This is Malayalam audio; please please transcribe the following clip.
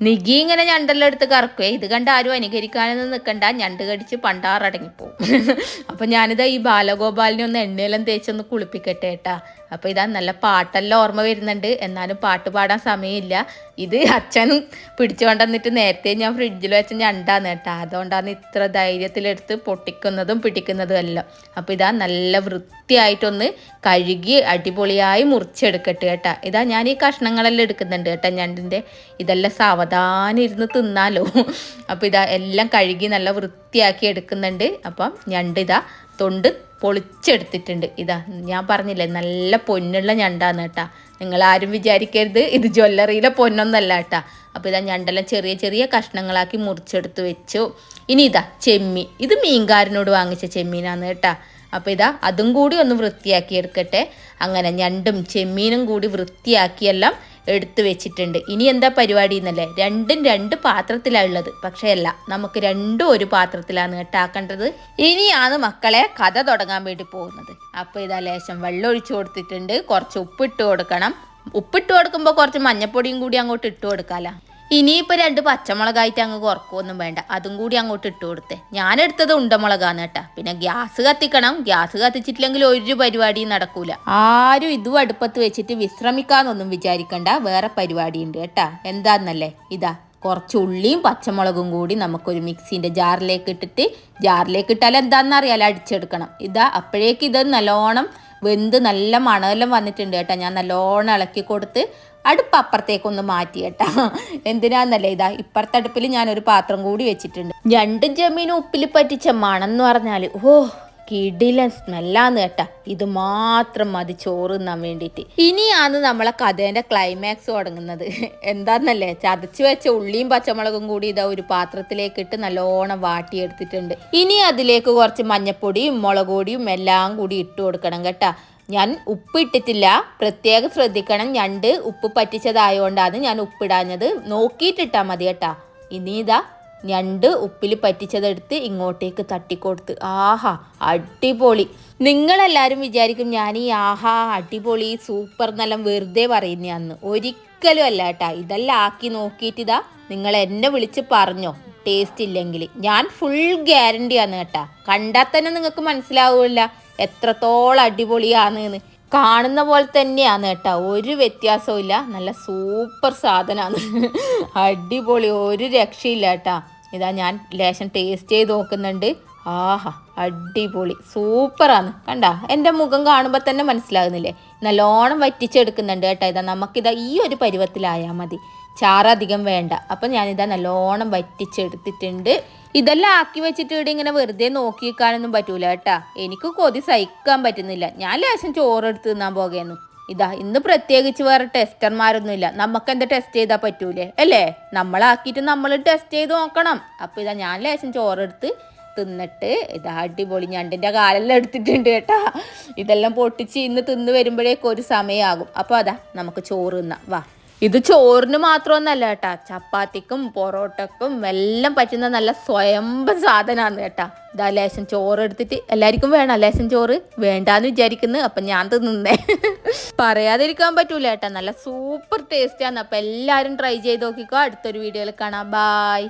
നിഗി ഇങ്ങനെ ഞണ്ടെല്ലാം എടുത്ത് കറക്കുവേ ഇത് കണ്ട് ആരും അനുകരിക്കാനൊന്നും നിൽക്കണ്ട ഞണ്ട് കടിച്ച് പണ്ടാറടങ്ങിപ്പോവും. അപ്പം ഞാനിതാ ഈ ബാലഗോപാലിനെ ഒന്ന് എണ്ണയെല്ലാം തേച്ചൊന്ന് കുളിപ്പിക്കട്ടെ ഏട്ടാ. അപ്പോൾ ഇതാ നല്ല പാട്ടെല്ലാം ഓർമ്മ വരുന്നുണ്ട്. എന്നാലും പാട്ട് പാടാൻ സമയമില്ല. ഇത് അച്ഛൻ പിടിച്ചുകൊണ്ടുവന്നിട്ട് നേരത്തെ ഞാൻ ഫ്രിഡ്ജിൽ വെച്ച ഞണ്ടാന്ന് കേട്ടോ. അതുകൊണ്ടാണ് ഇത്ര ധൈര്യത്തിലെടുത്ത് പൊട്ടിക്കുന്നതും പിടിക്കുന്നതും എല്ലാം. അപ്പോൾ ഇതാ നല്ല വൃത്തിയായിട്ടൊന്ന് കഴുകി അടിപൊളിയായി മുറിച്ചെടുക്കട്ടെ കേട്ടോ. ഇതാ ഞാൻ ഈ കഷ്ണങ്ങളെല്ലാം എടുക്കുന്നുണ്ട് കേട്ടോ ഞണ്ടിന്റെ. ഇതെല്ലാം സാവധാനം ഇരുന്ന് തിന്നാലോ. അപ്പോൾ ഇതാ എല്ലാം കഴുകി നല്ല വൃത്തിയാക്കി എടുക്കുന്നുണ്ട്. അപ്പം ഇതാ തൊണ്ട് പൊളിച്ചെടുത്തിട്ടുണ്ട്. ഇതാ ഞാൻ പറഞ്ഞില്ലേ നല്ല പൊന്നുള്ള ഞണ്ടാന്ന് കേട്ടാ. നിങ്ങൾ ആരും വിചാരിക്കരുത് ഇത് ജ്വല്ലറിയിലെ പൊന്നൊന്നല്ല കേട്ടാ. അപ്പോൾ ഇതാ ഞണ്ടെല്ലാം ചെറിയ ചെറിയ കഷ്ണങ്ങളാക്കി മുറിച്ചെടുത്ത് വെച്ചു. ഇനി ഇതാ ചെമ്മീൻ. ഇത് മീൻകാരനോട് വാങ്ങിച്ച ചെമ്മീനാന്ന് കേട്ടാ. അപ്പോൾ ഇതാ അതും കൂടി ഒന്ന് വൃത്തിയാക്കി എടുക്കട്ടെ. അങ്ങനെ ഞണ്ടും ചെമ്മീനും കൂടി വൃത്തിയാക്കിയെല്ലാം എടുത്തു വെച്ചിട്ടുണ്ട്. ഇനി എന്താ പരിപാടി എന്നല്ലേ? രണ്ടും രണ്ട് പാത്രത്തിലാണ് ഉള്ളത്. പക്ഷേ അല്ല നമുക്ക് രണ്ടും ഒരു പാത്രത്തിലാണ് കേട്ടാക്കേണ്ടത് ഇനിയാണ് മക്കളെ കഥ തുടങ്ങാൻ വേണ്ടി പോകുന്നത്. അപ്പോൾ ഇതാ ലേശം വെള്ളം ഒഴിച്ചു കൊടുത്തിട്ടുണ്ട്. കുറച്ച് ഉപ്പിട്ട് കൊടുക്കണം. ഉപ്പിട്ട് കൊടുക്കുമ്പോൾ കുറച്ച് മഞ്ഞപ്പൊടിയും കൂടി അങ്ങോട്ട് ഇട്ട് കൊടുക്കാല. ഇനിയിപ്പോൾ രണ്ട് പച്ചമുളകായിട്ട് അങ്ങ് കുറക്കൊന്നും വേണ്ട. അതും കൂടി അങ്ങോട്ട് ഇട്ട് കൊടുത്തേ. ഞാനെടുത്തത് ഉണ്ടമുളകാന്ന് കേട്ടാ. പിന്നെ ഗ്യാസ് കത്തിക്കണം. ഗ്യാസ് കത്തിച്ചിട്ടില്ലെങ്കിൽ ഒരു പരിപാടിയും നടക്കൂല. ആരും ഇതും അടുപ്പത്ത് വെച്ചിട്ട് വിശ്രമിക്കാന്നൊന്നും വിചാരിക്കണ്ട. വേറെ പരിപാടിയുണ്ട് കേട്ടാ. എന്താന്നല്ലേ? ഇതാ കുറച്ച് ഉള്ളിയും പച്ചമുളകും കൂടി നമുക്കൊരു മിക്സിന്റെ ജാറിലേക്ക് ഇട്ടിട്ട് ജാറിലേക്ക് ഇട്ടാൽ എന്താണെന്നറിയാലോ അടിച്ചെടുക്കണം. ഇതാ അപ്പോഴേക്ക് ഇത് നല്ലോണം വെന്ത് നല്ല മണമെല്ലാം വന്നിട്ടുണ്ട് കേട്ടോ. ഞാൻ നല്ലോണം ഇളക്കി കൊടുത്ത് അടുപ്പ് അപ്പുറത്തേക്കൊന്ന് മാറ്റി കേട്ടാ. എന്തിനാന്നല്ലേ ഇതാ ഇപ്പുറത്തെ അടുപ്പിൽ ഞാനൊരു പാത്രം കൂടി വെച്ചിട്ടുണ്ട്. രണ്ട് ജമീനും ഉപ്പിൽ പറ്റിച്ച മണം എന്ന് പറഞ്ഞാൽ ഓ കിടിലൻ സ്മെല്ലാന്ന് കേട്ടാ. ഇത് മാത്രം മതി ചോറ് തിന്നാൻ വേണ്ടിയിട്ട്. ഇനിയാണ് നമ്മളെ കഥേന്റെ ക്ലൈമാക്സ് തുടങ്ങുന്നത്. എന്താന്നല്ലേ ചതച്ചു വെച്ച ഉള്ളിയും പച്ചമുളകും കൂടി ഇതാ ഒരു പാത്രത്തിലേക്ക് ഇട്ട് നല്ലോണം വാട്ടിയെടുത്തിട്ടുണ്ട്. ഇനി അതിലേക്ക് കുറച്ച് മഞ്ഞപ്പൊടിയും മുളകുപൊടിയും എല്ലാം കൂടി ഇട്ട് കൊടുക്കണം കേട്ടാ. ഞാൻ ഉപ്പ് ഇട്ടിട്ടില്ല പ്രത്യേകം ശ്രദ്ധിക്കണം. ഞണ്ട് ഉപ്പ് പറ്റിച്ചതായതുകൊണ്ടാണ് ഞാൻ ഉപ്പിടാഞ്ഞത്. നോക്കിയിട്ടിട്ടാൽ മതി കേട്ടാ. ഇനി ഇതാ ഞണ്ട് ഉപ്പിൽ പറ്റിച്ചതെടുത്ത് ഇങ്ങോട്ടേക്ക് തട്ടിക്കൊടുത്ത്. ആഹാ അടിപൊളി. നിങ്ങളെല്ലാവരും വിചാരിക്കും ഞാൻ ഈ ആഹാ അടിപൊളി സൂപ്പർ എന്നെല്ലാം വെറുതെ പറയുന്നതാന്ന് ഒരിക്കലും അല്ല കേട്ടാ. ഇതെല്ലാം ആക്കി നോക്കിയിട്ട് ഇതാ നിങ്ങൾ എന്നെ വിളിച്ച് പറഞ്ഞോ. ടേസ്റ്റ് ഇല്ലെങ്കിൽ. ഞാൻ ഫുൾ ഗ്യാരണ്ടിയാണ് കേട്ടാ. കണ്ടാൽ തന്നെ നിങ്ങൾക്ക് മനസ്സിലാവില്ല എത്രത്തോളം അടിപൊളിയാണ് എന്ന് കാണുന്ന പോലെ തന്നെയാണ് കേട്ടോ. ഒരു വ്യത്യാസവും ഇല്ല. നല്ല സൂപ്പർ സാധനമാണ്. അടിപൊളി. ഒരു രക്ഷയില്ല കേട്ടാ. ഇതാ ഞാൻ ലേശം ടേസ്റ്റ് ചെയ്ത് നോക്കുന്നുണ്ട്. ആഹാ അടിപൊളി. സൂപ്പറാണ്. കണ്ട? എന്റെ മുഖം കാണുമ്പോൾ തന്നെ മനസ്സിലാകുന്നില്ലേ? നല്ലോണം വറ്റിച്ചെടുക്കുന്നുണ്ട് കേട്ടോ. ഇതാ നമുക്കിതാ ഈ ഒരു പരുവത്തിലായാൽ മതി. ചാറധികം വേണ്ട. അപ്പം ഞാനിതാ നല്ലോണം വറ്റിച്ചെടുത്തിട്ടുണ്ട്. ഇതെല്ലാം ആക്കി വെച്ചിട്ട് ഇവിടെ ഇങ്ങനെ വെറുതെ നോക്കി വെക്കാനൊന്നും പറ്റൂല കേട്ടാ. എനിക്ക് കൊതി സഹിക്കാൻ പറ്റുന്നില്ല. ഞാൻ ലേശം ചോറെടുത്ത് തിന്നാൻ പോകേന്നു. ഇതാ ഇന്ന് പ്രത്യേകിച്ച് വേറെ ടെസ്റ്റർമാരൊന്നും ഇല്ല നമുക്ക് എന്താ ടെസ്റ്റ് ചെയ്താൽ പറ്റൂലേ? അല്ലേ? നമ്മളാക്കിയിട്ട് നമ്മൾ ടെസ്റ്റ് ചെയ്ത് നോക്കണം. അപ്പോൾ ഇതാ ഞാൻ ലേശം ചോറെടുത്ത് തിന്നിട്ട് ഇതാ അടിപൊളി ഞണ്ടിന്റെ കാലെല്ലാം എടുത്തിട്ടുണ്ട് കേട്ടാ. ഇതെല്ലാം പൊട്ടിച്ച് ഇന്ന് തിന്ന് വരുമ്പോഴേക്കും ഒരു സമയമാകും അപ്പോൾ അതാ നമുക്ക് ചോറ് തിന്നാം. വാ. ഇത് ചോറിന് മാത്രമൊന്നല്ല കേട്ടാ. ചപ്പാത്തിക്കും പൊറോട്ടക്കും എല്ലാം പറ്റുന്ന നല്ല സ്വയംഭ സാധനമാണ് കേട്ടാ. ഇതാ ലേശം ചോറ് എടുത്തിട്ട് എല്ലാവർക്കും വേണം? ലേശം ചോറ്? വേണ്ടാന്ന് വിചാരിക്കുന്നു. അപ്പം ഞാൻ തിന്നേ പറയാതിരിക്കാൻ പറ്റൂല കേട്ടാ. നല്ല സൂപ്പർ ടേസ്റ്റാണ് അപ്പം എല്ലാവരും ട്രൈ ചെയ്ത് നോക്കിക്കോ. അടുത്തൊരു വീഡിയോയിൽ കാണാം. ബായ്.